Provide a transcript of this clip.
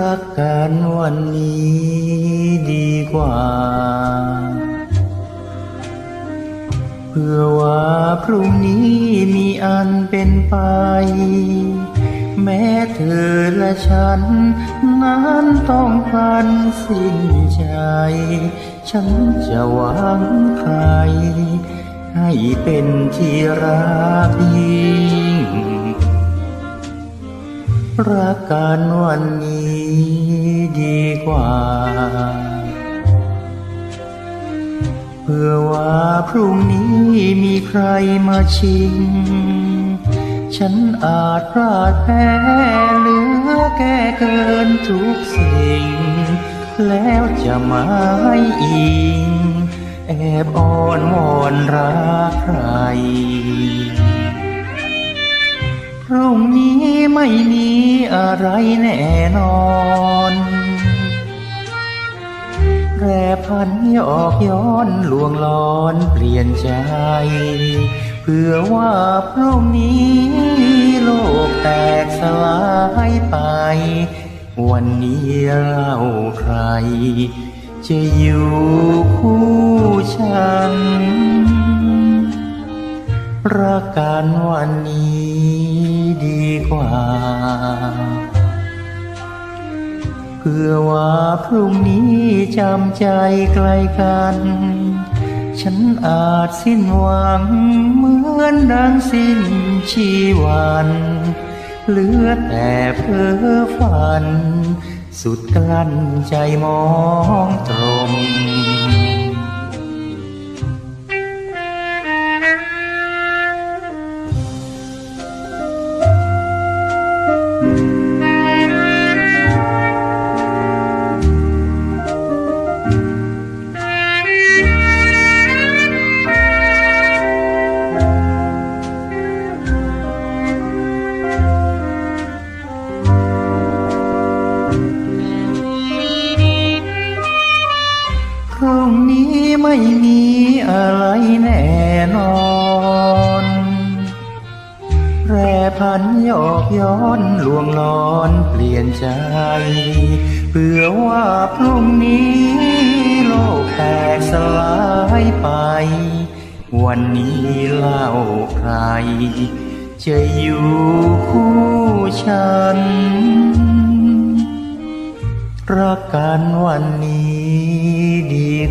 รักกันวันนี้ดีกว่า เพื่อว่าพรุ่งนี้มีอันเป็นไป แม้เธอและฉัน นั้นต้องพันสิ้นใจ ฉันจะหวังใคร ให้เป็นที่รักยิ่ง รักกันวันนี้ดีกว่า เพื่อว่าพรุ่งนี้มีใครมาชิง ฉันอาจพลาดแพ้เหลือแก้เกินทุกสิ่ง แล้วจะมาให้อิง แอบอ้อนวอนรักใคร งนี้ไม่มีอะไรแน่นอนแปรพันหยอกย้อนลวงลอนเปลี่ยนใจ เพื่อว่าพรุ่งนี้โลกแตกสลายไป วันนี้เราใคร จะอยู่คู่ฉันรักกันวันนี้ ดีกว่า เพื่อว่าพรุ่งนี้จำใจไกลกัน ฉันอาจสิ้นหวัง เหมือนดังสิ้นชีวันเหลือแต่เพ้อฝัน สุดกลั้นใจมองตรง ไม่มีอะไรแน่นอนแปรพันยอกย้อนลวงลอนเปลี่ยนใจ เพื่อว่าพรุ่งนี้ โลกแตกสลายไป วันนี้เล่าใครจะอยู่คู่